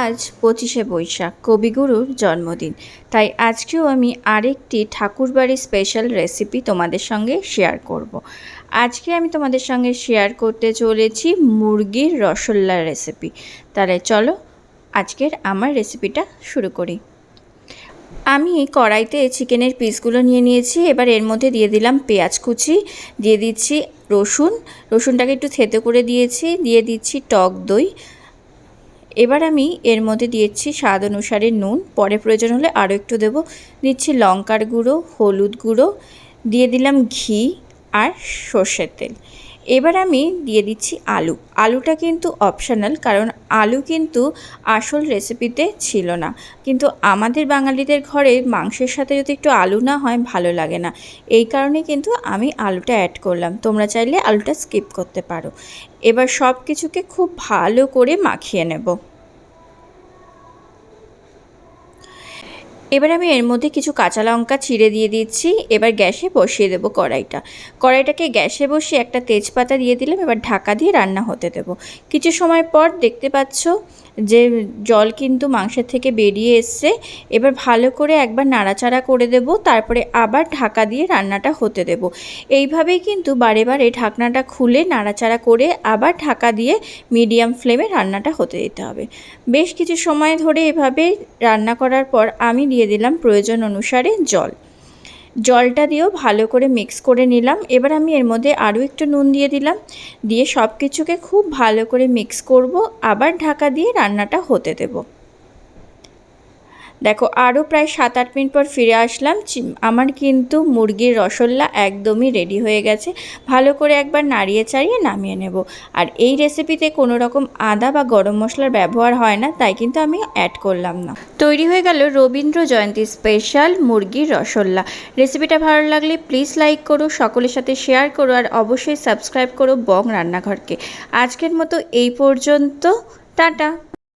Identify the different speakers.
Speaker 1: আজ পঁচিশে বৈশাখ, কবিগুরুর জন্মদিন। তাই আজকেও আমি আরেকটি ঠাকুরবাড়ির স্পেশাল রেসিপি তোমাদের সঙ্গে শেয়ার করব। আজকে আমি তোমাদের সঙ্গে শেয়ার করতে চলেছি মুরগির রসল্লার রেসিপি তাহলে চলো আজকের আমার রেসিপিটা শুরু করি। আমি কড়াইতে চিকেনের পিসগুলো নিয়ে নিয়েছি, এবার এর মধ্যে দিয়ে দিলাম পেঁয়াজ কুচি, দিয়ে দিচ্ছি রসুন। রসুনটাকে একটু থেতো করে দিয়েছি, দিয়ে দিচ্ছি টক দই এবার আমি এর মধ্যে দিয়েছি স্বাদ অনুসারে নুন, পরে প্রয়োজন হলে আরও একটু দেব। দিচ্ছি লঙ্কার গুঁড়ো, হলুদ গুঁড়ো, দিয়ে দিলাম ঘি আর সর্ষের তেল। এবার আমি দিয়ে দিচ্ছি আলু। আলুটা কিন্তু অপশনাল কারণ আলু কিন্তু আসল রেসিপিতে ছিল না। কিন্তু আমাদের বাঙালিদের ঘরে মাংসের সাথে যদি একটু আলু না হয়, ভালো লাগে না। এই কারণে কিন্তু আমি আলুটা অ্যাড করলাম। তোমরা চাইলে আলুটা স্কিপ করতে পারো। এবার সব কিছুকে খুব ভালো করে মাখিয়ে নেব। এবার আমি এর মধ্যে কিছু কাঁচা লঙ্কা চিড়ে দিয়ে দিচ্ছি। এবার গ্যাসে বসিয়ে দেবো কড়াইটা। কড়াইটাকে গ্যাসে বসিয়ে একটা তেজপাতা দিয়ে দিলাম। এবার ঢাকা দিয়ে রান্না হতে দেবো। কিছু সময় পর দেখতে পাচ্ছ যে জল কিন্তু মাংসের থেকে বেরিয়ে এসছে। এবার ভালো করে একবার নাড়াচাড়া করে দেব। তারপরে আবার ঢাকা দিয়ে রান্নাটা হতে দেব। এইভাবেই কিন্তু বারে বারে ঢাকনাটা খুলে নাড়াচাড়া করে আবার ঢাকা দিয়ে মিডিয়াম ফ্লেমে রান্নাটা হতে দিতে হবে। বেশ কিছু সময় ধরে এভাবে রান্না করার পর আমি দিয়ে দিলাম প্রয়োজন অনুসারে জল। জলটা দিয়েও ভালো করে মিক্স করে নিলাম। এবার আমি এর মধ্যে আরও একটু নুন দিয়ে দিলাম। দিয়ে সব কিছুকে খুব ভালো করে মিক্স করব। আবার ঢাকা দিয়ে রান্নাটা হতে দেবো। দেখো, আরও প্রায় সাত আট মিনিট পর ফিরে আসলাম। আমার কিন্তু মুরগির রসল্লা একদমই রেডি হয়ে গেছে। ভালো করে একবার নাড়িয়ে চাড়িয়ে নামিয়ে নেব। আর এই রেসিপিতে কোনো রকম আদা বা গরম মশলার ব্যবহার হয় না, তাই কিন্তু আমি অ্যাড করলাম না। তৈরি হয়ে গেল রবীন্দ্র জয়ন্তী স্পেশাল মুরগির রসল্লা রেসিপিটা ভালো লাগলে প্লিজ লাইক করো, সকলের সাথে শেয়ার করো, আর অবশ্যই সাবস্ক্রাইব করো বং রান্নাঘরকে। আজকের মতো এই পর্যন্ত। টাটা!